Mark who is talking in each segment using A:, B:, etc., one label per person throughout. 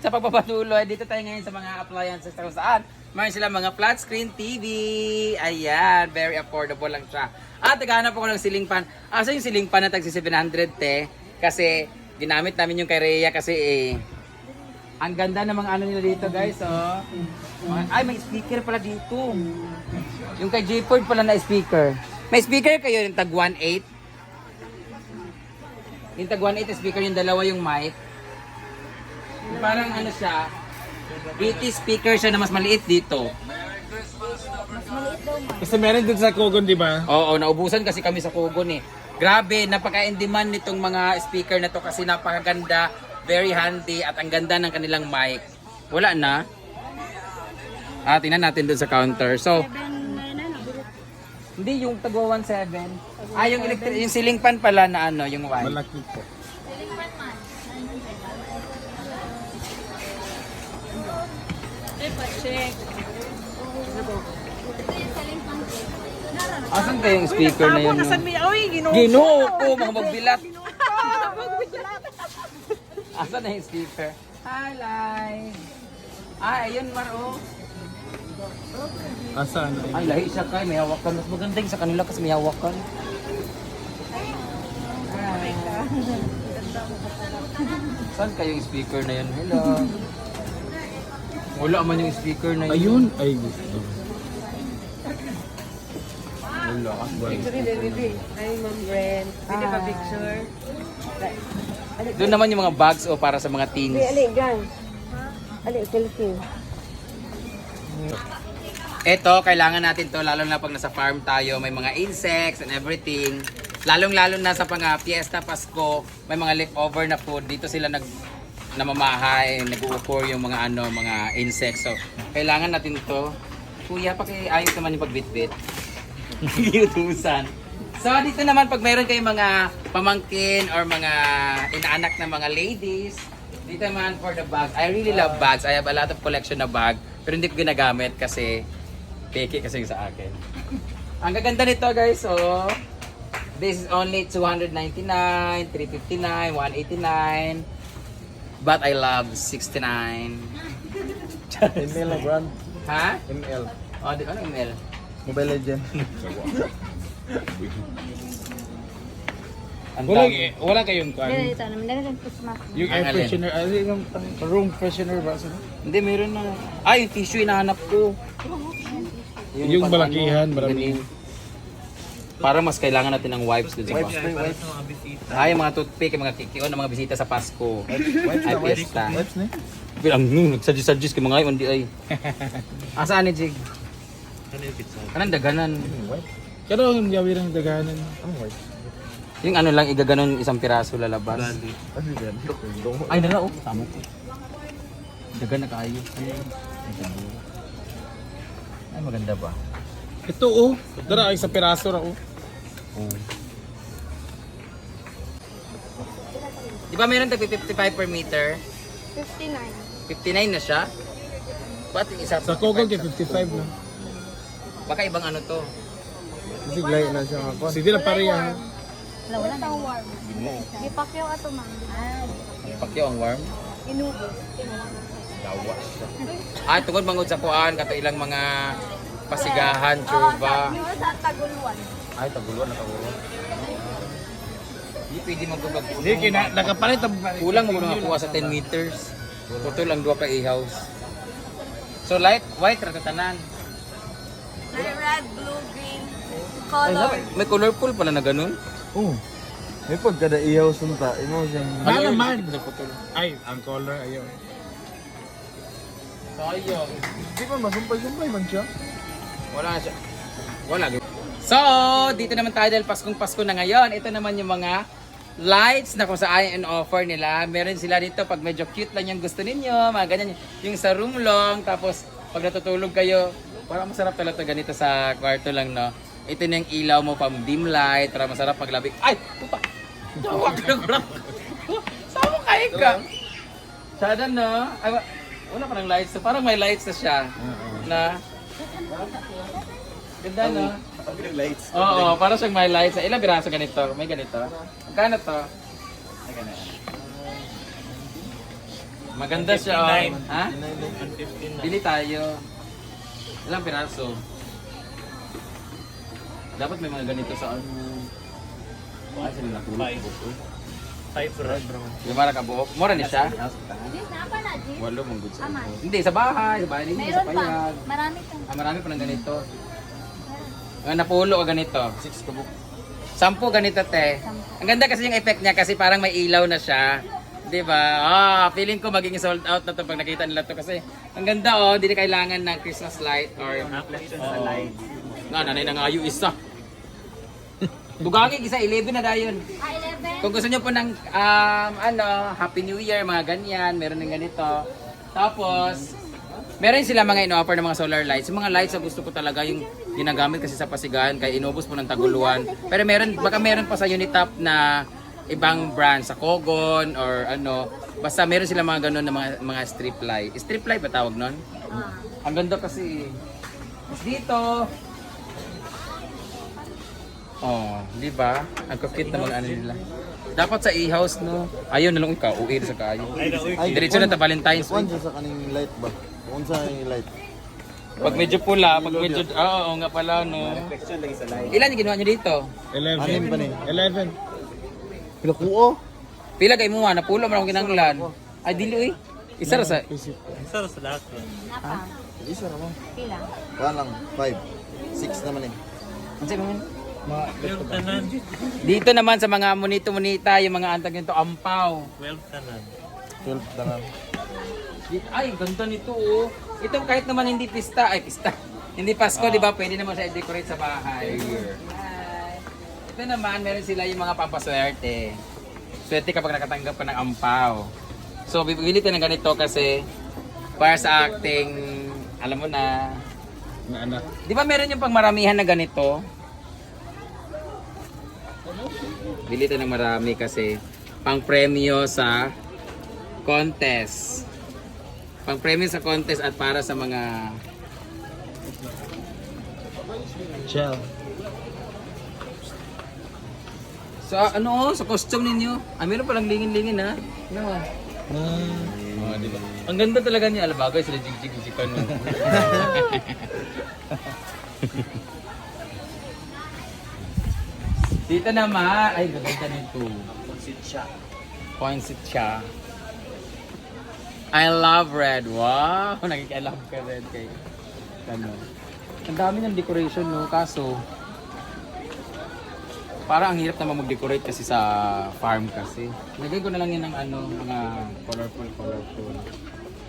A: sa pagpapatuloy. Dito tayo ngayon sa mga appliances kung saan. Mayroon sila mga flat screen TV. Ayan, very affordable lang siya. At naghahanap ako ng ceiling fan. Asa yung ceiling fan na tag 700 te? Kasi ginamit namin yung kay Rhea kasi eh, ang ganda ng mga ano nila dito guys, oh. Ay, may speaker pala dito. Yung kay J-Ford pala na speaker. May speaker kayo yung tag 1.8. Yung tag 1.8 na speaker, yung dalawa yung mic. Parang ano siya, 80 speaker siya na mas maliit dito.
B: Kasi meron dito sa Kogon, di ba?
A: Oo, naubusan kasi kami sa Kugon eh. Grabe, napaka-in-demand nitong mga speaker na to kasi napakaganda, very handy at ang ganda ng kanilang mic. Wala na. Ah, tingnan natin doon sa counter. So, hindi yung tagwa 17. Ah, yung electric, yung ceiling fan pala na ano, yung white.
B: Malaki po.
A: Asan kayong speaker na yun?
C: Nasan
A: no?
C: mi? Oy, ginoo.
A: Ginoo ko, mga magbilat. Asan na yung speaker? Hi, Lai. Ah, ayun, Maro.
B: Asan?
A: Ay, lahi siya kay, may hawakan. Mas maganda yung sa kanila kasi may hawakan. Saan kayo yung speaker na yun? Hello. Wala man yung speaker na yun.
B: Ayun. Ay, gusto. Wala.
C: Picture din, bibi. Ay, Ma'am Bren. Pwede pa picture?
A: Doon naman yung mga bags o para sa mga teens.
C: Ali, gang. Ali, selfie.
A: Ito, kailangan natin to lalo na pag nasa farm tayo, may mga insects and everything. Lalong-lalo na sa pang Fiesta Pasko, may mga leftover na food. Dito sila nag namamahay, nag-uukor yung mga ano, mga insects. So, kailangan natin to. Kuya, pakiayos naman yung pagbitbit. Giutusan. So, dito naman pag meron kayong mga pamangkin or mga inaanak na mga ladies, dito naman for the bags. I really love bags. I have a lot of collection na bag. Pero hindi ko ginagamit kasi peke kasi sa akin. Ang gaganda nito guys, so this is only 299, 359, 189. But I love 69.
B: ML na brand.
A: Ha?
B: ML.
A: Oh, di, ano email?
B: Mobile Legend.
A: Ang
B: Wala,
A: dami.
B: wala kayong kuan.
D: Dito naman, dito Christmas.
B: Yung air
A: alin?
B: freshener, ano yung pang- room freshener ba? Sino?
A: Hindi, meron na. Ah, yung tissue hinahanap ko.
B: Yung
A: pang-
B: malakihan,
A: ano,
B: marami.
A: ganun. Para mas kailangan natin ng wipes dun sa
B: Wipes
A: bahay.
B: na, wipes.
A: Ay, yung mga toothpick, yung mga kikion, ng mga bisita sa Pasko.
B: Wipes
A: Ay,
B: na, wipes.
A: fiesta.
B: Wipes na.
A: Pero ang nung nagsuggest-suggest kay mga ngayon, di ay. Asaan ni Jig? Anong daganan?
B: Wipes. Pero yung gawin ng dagahanan. Ang wipes.
A: Yung ano lang, igaganon isang piraso lalabas.
B: Ano yan?
A: Ay, nala, oh. Tama ko. Dagan na kayo. Ay, maganda ba?
B: Ito oh. Dara ay sa piraso ra oh.
A: Oh. Di ba meron tag 55 per meter?
D: 59.
A: 59 na siya? Ba't yung isa?
B: Sa Kogon kay 55 na.
A: Baka ibang ano to.
B: Kasi glay na siya ako. Sige na pareha.
D: Wala, wala tang warm. Gipakyaw ato man. Ah,
A: Pakyo ang warm.
D: inubos.
A: Dawa siya. Ay, tungkol mangod sa kuan, kato ilang mga pasigahan, churba.
D: Yung sa Taguluan.
A: Ay, taguluan na taguluan. Hindi pwede magkabag.
B: Hindi kina nakapalit ang
A: Kulang mo na kuha sa 10 meters. Putol ang duha ka i-house. So light, white ra tanan.
D: Red, blue, green, color.
A: may colorful pala na ganun.
E: Oh. May pagkada iyaw sunta, imo siyang
B: Ano naman? Ay, ang color ayaw.
A: Sayang.
E: Di ba masumpay-sumpay man siya?
A: Wala siya. Wala. So, dito naman tayo dahil Paskong Pasko na ngayon. Ito naman yung mga lights na kung saan in offer nila. Meron sila dito pag medyo cute lang yung gusto ninyo. Mga ganyan. Yung sa room long. Tapos pag natutulog kayo, parang masarap talaga ganito sa kwarto lang, no? Ito na yung ilaw mo pang dim light. Para masarap paglabig. Ay! Puta! Tawag na ko lang. Saan mo kayo ka? Sada, no? Ay, wa- wala pa ng lights. So, parang may lights na siya. Na? Ganda, no?
E: lights.
A: Oo, para siyang may lights. Ilang biraso ganito? May ganito. Magkano to? Ay, ganito. Maganda siya. oh. Ha? Bili tayo. Ilang piraso? Dapat may mga ganito sa ano. Ay, sila nakulog.
B: Five red bro.
A: Yung mara ka buhok. Mura ni siya? Walo mong good sa. Hindi, sa bahay. Sa bahay ninyo, sa
D: Meron pa.
A: payag.
D: Marami kang...
A: Ah, marami pa ng ganito. Ah, napulo ka ganito. Six kabuk. Sampu ganito, te. Ang ganda kasi yung effect niya kasi parang may ilaw na siya. Di ba? Ah, feeling ko magiging sold out na to pag nakita nila to kasi ang ganda oh, hindi na kailangan ng Christmas light or oh. light. Nga, nanay na nga yung isa. Dugangin isa 11 na dayon.
D: Ah, 11?
A: Kung gusto niyo po ng um, ano, Happy New Year, mga ganyan, meron ng ganito. Tapos, meron sila mga ino-offer ng mga solar lights. Yung mga lights na gusto ko talaga yung ginagamit kasi sa pasigahan, kaya inubos po ng taguluan. Pero meron, baka meron pa sa Unitap na ibang brand, sa Kogon or ano. Basta meron sila mga ganun na mga, mga strip light. Strip light ba tawag nun?
D: Ah.
A: Ang ganda kasi. Dito. Oh, di ba? Ang cute na mga ano nila. Dapat sa e-house, no? Ayaw na lang ikaw, uwi sa kaayo. Diretso na ta Valentine's Week.
E: sa kaning light ba? Kung sa light.
A: Pag medyo pula, pag medyo, oo, oo nga pala, no? Ilan yung ginawa nyo dito?
B: Eleven.
E: Anim pa ni.
B: Eleven.
E: Pila kuo?
A: Pila kay mo, napulo man akong kinanglan. Ay, dili, uy. Isa ra sa...
B: Isip.
D: Napa?
E: Isa naman.
D: Pila?
E: Kaya lang. Five. Six naman eh.
A: Sa'yo, man?
B: Mga
A: Dito naman sa mga monito-monita, yung mga antag nito, ampaw.
E: Twelve tanan.
A: Dito- Ay, ganda nito oh. Ito kahit naman hindi pista, ay pista. Hindi Pasko, di ba? Pwede naman siya i-decorate sa bahay. Ay. Ito naman, meron sila yung mga pampaswerte. Swerte kapag nakatanggap ka ng ampaw. So, bibili tayo ng ganito kasi para sa acting, alam mo na.
B: na anak.
A: Di ba meron yung pang maramihan na ganito? Bili tayo ng marami kasi pang premyo sa contest. Pang premyo sa contest at para sa mga
B: Shell.
A: sa ano sa costume ninyo. Ah, meron palang lingin-lingin ha. No. Oh, di ba? Ang ganda talaga niya. Alabagay sila jig-jig si Kano. Dito naman, ay gaganda nito. Poinset siya. I love red. Wow! Nagkika-love ka red kay Kano. Ang dami ng decoration no, kaso Parang ang hirap naman mag-decorate kasi sa farm kasi. Lagay ko na lang yan ng ano, mga colorful, colorful.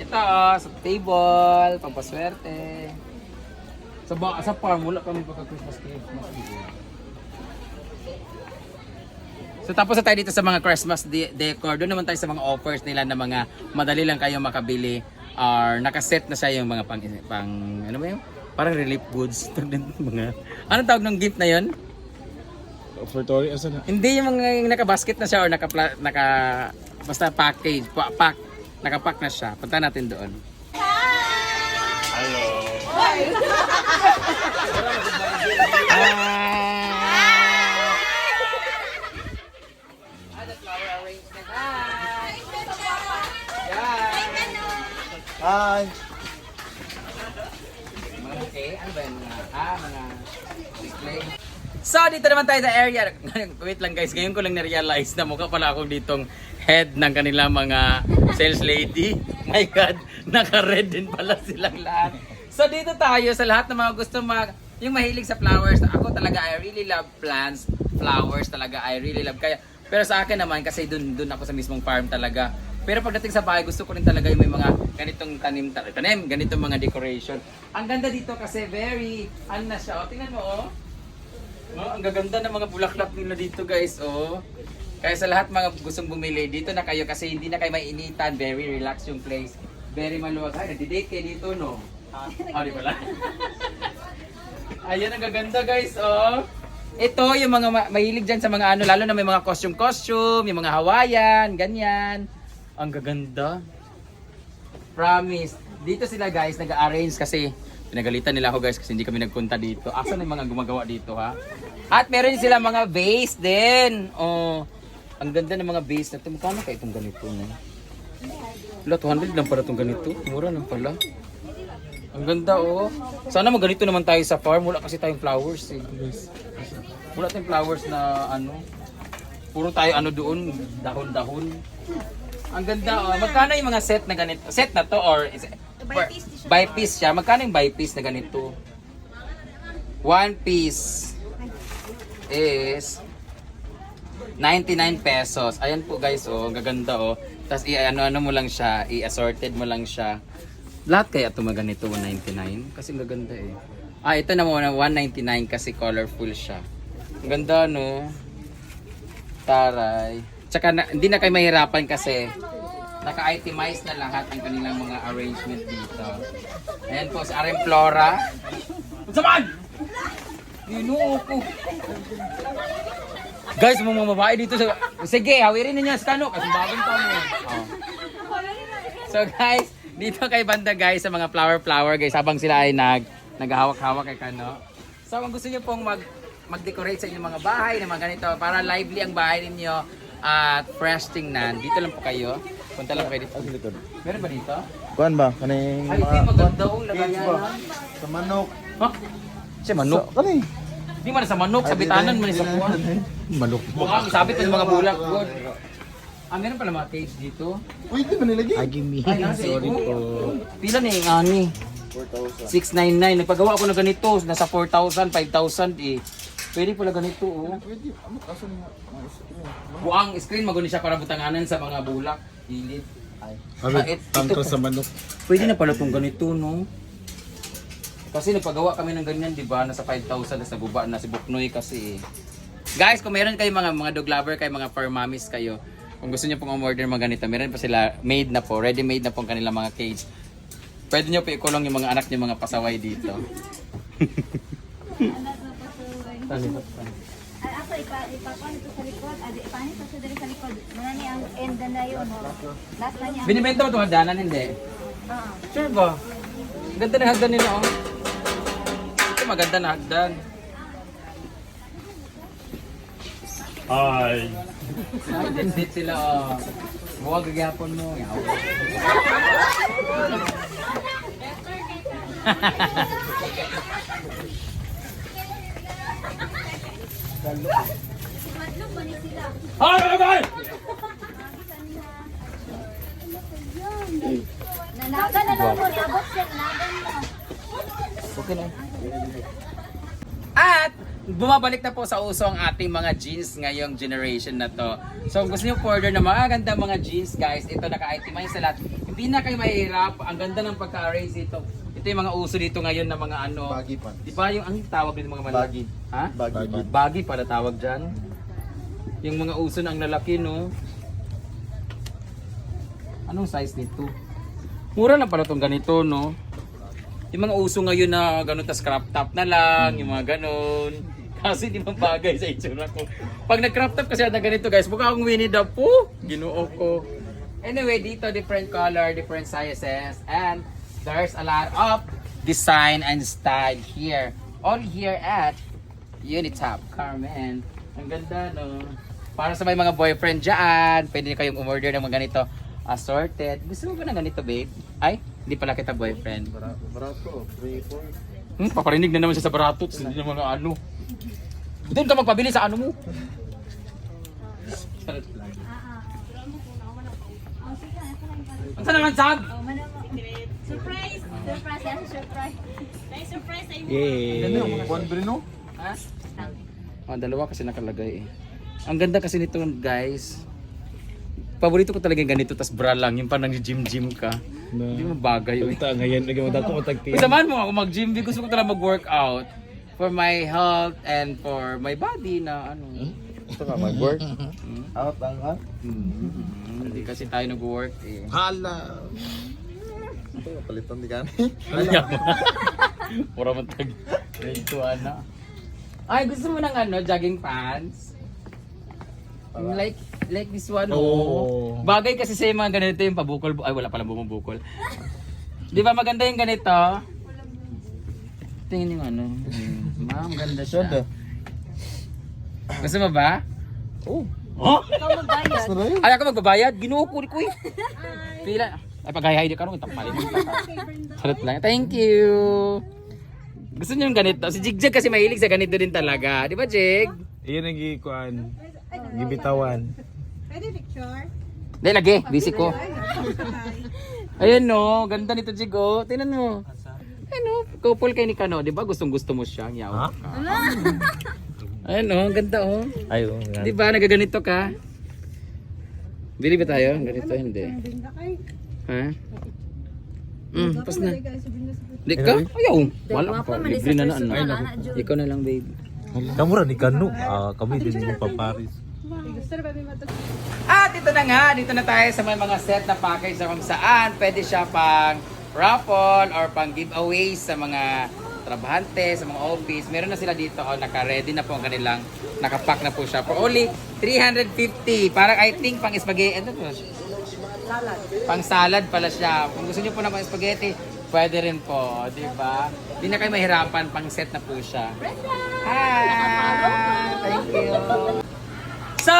A: Ito, oh, sa table, pampaswerte. Sa, ba sa farm, wala kami pagka-Christmas Christmas dito. So tapos na tayo dito sa mga Christmas de- decor. Doon naman tayo sa mga offers nila na mga madali lang kayo makabili or nakaset na siya yung mga pang, pang ano ba yun? Parang relief goods. Mga, anong tawag ng gift na yun?
B: Offertory. Asa na?
A: Hindi yung mga yung naka-basket na siya or naka, naka basta package, pa, pack, naka-pack na siya. Punta natin doon.
E: Hi!
A: Okay, ano ba yung mga, ah, mga display. So, dito naman tayo sa area. Wait lang guys, ngayon ko lang na-realize na mukha pala akong ditong head ng kanilang mga sales lady. My God, naka-red din pala silang lahat. So, dito tayo sa lahat ng mga gusto mag, yung mahilig sa flowers. Ako talaga, I really love plants, flowers talaga, I really love. Kaya, pero sa akin naman, kasi dun, dun ako sa mismong farm talaga. Pero pagdating sa bahay, gusto ko rin talaga yung may mga ganitong tanim, tanim, ganitong mga decoration. Ang ganda dito kasi very, ano na siya, oh, tingnan mo oh. Oh, ang gaganda ng mga bulaklak nila dito guys, oh. Kaya sa lahat mga gustong bumili, dito na kayo kasi hindi na kayo mainitan, very relaxed yung place. Very maluwag. Ay, nagdi-date kayo dito, no? Ah, di pala. Ayan, ang gaganda guys, oh. Ito, yung mga ma- mahilig dyan sa mga ano, lalo na may mga costume-costume, yung mga Hawaiian, ganyan. Ang gaganda. Promise. Dito sila guys, nag-arrange kasi pinagalitan nila ako guys kasi hindi kami nagpunta dito. Asa na yung mga gumagawa dito ha? At meron sila mga vase din. Oh, ang ganda ng mga vase na ito. Magkano kayo itong ganito na? Wala, 200 lang pala itong ganito. Mura lang pala. Ang ganda oh. Sana maganito naman tayo sa farm. Wala kasi tayong flowers eh. Wala tayong flowers na ano. Puro tayo ano doon, dahon-dahon. Ang ganda oh. Magkano yung mga set na ganito? Set na to or is it,
D: By piece siya.
A: by piece siya. Magkano yung by piece na ganito? One piece is 99 pesos. Ayan po guys, oh, ang gaganda oh. Tapos i-ano-ano mo lang siya, i-assorted mo lang siya. Lahat kaya ito maganito 199 kasi ang gaganda eh. Ah, ito na muna 199 kasi colorful siya. Ang ganda no. Taray. Tsaka na, hindi na kayo mahirapan kasi naka-itemize na lahat ang kanilang mga arrangement dito. Ayan po si Arim Flora. Saman! Ginoo. Guys, mga babae dito sa... Sige, hawirin ninyo sa kano kasi bagong mo. Oh. So guys, dito kay banda guys sa mga flower-flower guys habang sila ay nag naghahawak-hawak kay kano. So kung gusto niyo pong mag mag-decorate sa inyong mga bahay na mga ganito para lively ang bahay ninyo at fresh tingnan, dito lang po kayo. Punta lang kayo dito.
E: Ang likod.
A: Meron ba dito?
E: Kuan ba? Kaning
A: Ay, maganda oh,
E: Cage
A: lagayan.
E: Sa manok.
A: Ha? Siya manok.
E: Sa, kani?
A: Di man sa manok, sa bitanan man sa kuwan.
B: Manok.
A: Mukha, isabit pa yung mga bulak. God. Ah, meron pala mga cage dito.
E: Uy, di ba nilagay?
A: Ay, nasa
B: Sorry po.
A: Pila na yung ani?
E: 4,000.
A: 699. Nagpagawa ako ng ganito. Nasa 4,000, 5,000 eh. Pwede pala ganito oh.
E: Pwede. Ano kaso nga? Mga screen.
A: Buang screen, maguni siya para butanganan sa mga bulak. Gilid.
E: Ay.
A: Ah, it-
B: tangka
A: ito-
B: sa manok.
A: Pwede na pala itong ganito, no? Kasi nagpagawa kami ng ganyan, di ba? Nasa 5,000, nasa buba na si Buknoy kasi eh. Guys, kung meron kayo mga mga dog lover kayo, mga fur mommies kayo, kung gusto niyo pong umorder mga ganito, meron pa sila made na po, ready made na po ang kanilang mga cage. Pwede niyo po ikulong yung mga anak niyo mga pasaway dito.
D: Ay, ako, ipa, ipakuha nito sa likod. Adi, ipanis pa siya dali sa likod. Muna niya ang end na yun. oh. Last na niya.
A: Binibenta mo itong hagdanan, hindi?
D: Oo.
A: Sure ba? Ganda na hagdan nila, oh. Ito maganda na hagdan.
B: Ay.
A: Ay, dit sila, oh. Buwag gagyapon mo. Yaw. Ay, ay, ay!
D: Nanagan na lang mo. Niabot siya. Nanagan mo.
A: Okay na. At bumabalik na po sa uso ang ating mga jeans ngayong generation na to. So kung gusto niyo order ng mga ganda mga jeans guys, ito naka-itemize sa lahat. Hindi na kayo mahirap. Ang ganda ng pagka-arrange dito. Ito yung mga uso dito ngayon na mga ano.
E: Baggy pa.
A: Di ba yung ang tawag dito mga malaki?
E: Baggy.
A: Ha?
E: Baggy pa.
A: Baggy pala tawag dyan. Yung mga uso na ang lalaki no. Anong size nito? Mura lang pala tong ganito no. Yung mga uso ngayon na ganun tas crop top na lang, yung mga ganun. Kasi di man bagay sa itsura ko. Pag nag-crop top kasi na ganito guys, mukha akong Winnie the Pooh. Ginoo ko. Anyway, dito different color, different sizes, and there's a lot of design and style here. All here at Unitop, Carmen. Ang ganda, no? Para sa may mga boyfriend dyan, pwede kayong umorder ng mga ganito assorted. Gusto mo ba ng ganito, babe? Ay, hindi pala kita boyfriend.
E: Bara- Barato. 3, 4.
A: Hmm, paparinig na naman siya sa baratot. Hindi na mga ano. Doon ka magpabili sa ano mo. Charot lang. Ang saan naman sab?
D: Oh, mana mo. Surprise! Surprise! Yan, surprise. May surprise sa imo.
B: Yay.
E: Ano yung Juan Brino?
A: Ha? Oh, dalawa kasi nakalagay eh. Ang ganda kasi nito guys. Paborito ko talaga yung ganito, tas bra lang. Yung parang gym-gym ka. Hindi mo bagay. Uy.
B: Punta ngayon, nagawad ako tagti.
A: Uy, samahan mo ako mag-gym. Di Gusto ko talaga mag-workout. For my health and for my body na ano.
E: Ito ka, mag-work. Out ang out.
A: Hmm, Hindi kasi tayo nag-work eh.
B: Hala.
E: Ito, palitan di ka
A: Pura mo tag. Ito ana. Ay, gusto mo ng ano, jogging pants? Like, like this one, oh. Bagay kasi sa mga ganito yung pabukol. Ay, wala pala bumubukol. Di ba maganda yung ganito? Tingin yung ano. Hmm. Ma'am, ganda siya. Gusto mo ba?
E: Oh.
A: Oh!
D: Ikaw magbayad.
E: Na.
A: Ay, ako magbabayad. Ginuo ko ko eh. Pila. Ay, pag-hi-hi di ka rin, tampalin mo. Charot lang. Thank you. Gusto niyo yung ganito? Si Jigjag kasi mahilig sa ganito din talaga. Di ba, Jig?
B: Iyan ang gikuan. Gibitawan.
A: Hindi, lagi. Busy ko. Ayan no, ganda nito Jig oh. Tingnan mo. Ayan no, couple kay ni Kano. Di ba gustong gusto mo siya? Yaw
B: Ha?
A: ka. Ayan no, ganda oh.
B: Ay, oo.
A: Di ba nagaganito ka? Bili ba tayo? Ganito, hindi. Ha? Hmm, pas na. Di ka? Ayaw. Wala pa. Libre na na ano.
D: Ay, naku.
A: Ikaw na lang, babe.
B: Kamu ra ni Kanu. Ah, kami din yung pamparis.
A: At ito na nga, dito na tayo sa may mga set na package na kung saan pwede siya pang raffle or pang giveaway sa mga trabahante, sa mga office. Meron na sila dito, oh, naka-ready na po ang kanilang, nakapack na po siya for only 350. Parang I think pang spaghetti, ano po? Salad. Pang salad pala siya. Kung gusto niyo po ng spaghetti, pwede rin po, di ba? Hindi na kayo mahirapan, pang set na po siya. Hi! Thank you! So,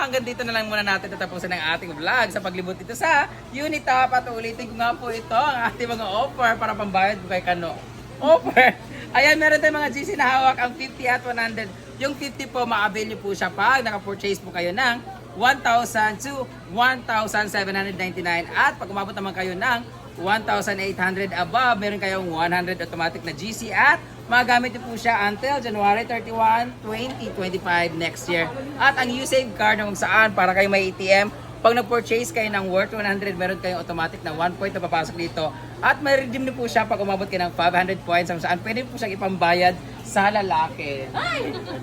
A: hanggang dito na lang muna natin tatapusin ang ating vlog sa paglibot dito sa Unitop at ulitin ko nga po ito ang ating mga offer para pambayad po kay Kano. Offer! Ayan, meron tayong mga GC na hawak ang 50 at 100. Yung 50 po, ma-avail nyo po siya pag naka-purchase po kayo ng 1,000 to 1,799 at pag umabot naman kayo ng 1,800 above, meron kayong 100 automatic na GC at magamit niyo po siya until January 31, 2025 next year. At ang U-Save card na kung saan para kayo may ATM, pag nag-purchase kayo ng worth 100, meron kayong automatic na 1 point na papasok dito. At may redeem niyo po siya pag umabot kayo ng 500 points kung saan pwede po siyang ipambayad sa lalaki.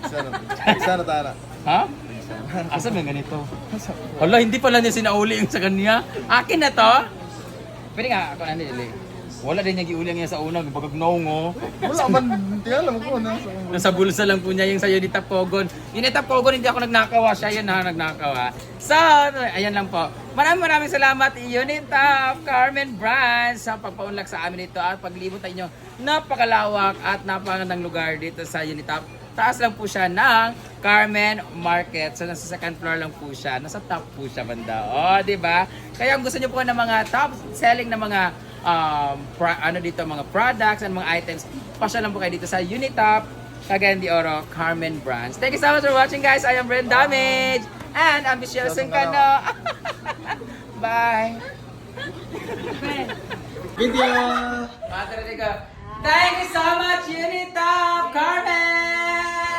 E: Sana. Sana tara.
A: Ha? Asa may ganito? Hala, hindi pala niya sinauli yung sa kanya. Akin na to? Pwede nga ako na nili. Wala din niya giulang niya sa una, bagagnaw ngo.
E: Wala man, hindi alam ko na. sa-
A: Nasa bulsa lang po niya yung sa Unita Pogon. Unita Pogon, hindi ako nagnakawa. Siya yun ha, nagnakawa. So, ayan lang po. Maraming maraming salamat Unita Carmen Brands sa pagpaunlak sa amin ito at paglibot sa inyo. Napakalawak at napakagandang lugar dito sa Unita. Taas lang po siya ng Carmen Market. So, nasa second floor lang po siya. Nasa top po siya banda. O, di ba? Kaya kung gusto niyo po ng mga top selling na mga um, pra- ano dito, mga products and mga items, pasya lang po kayo dito sa Unitop, Cagayan de Oro, Carmen Brands. Thank you so much for watching guys. I am Brent Damage and Ambitious Kano. Bye!
E: Video!
A: Madre Thank you so much, Unitop, Carmen!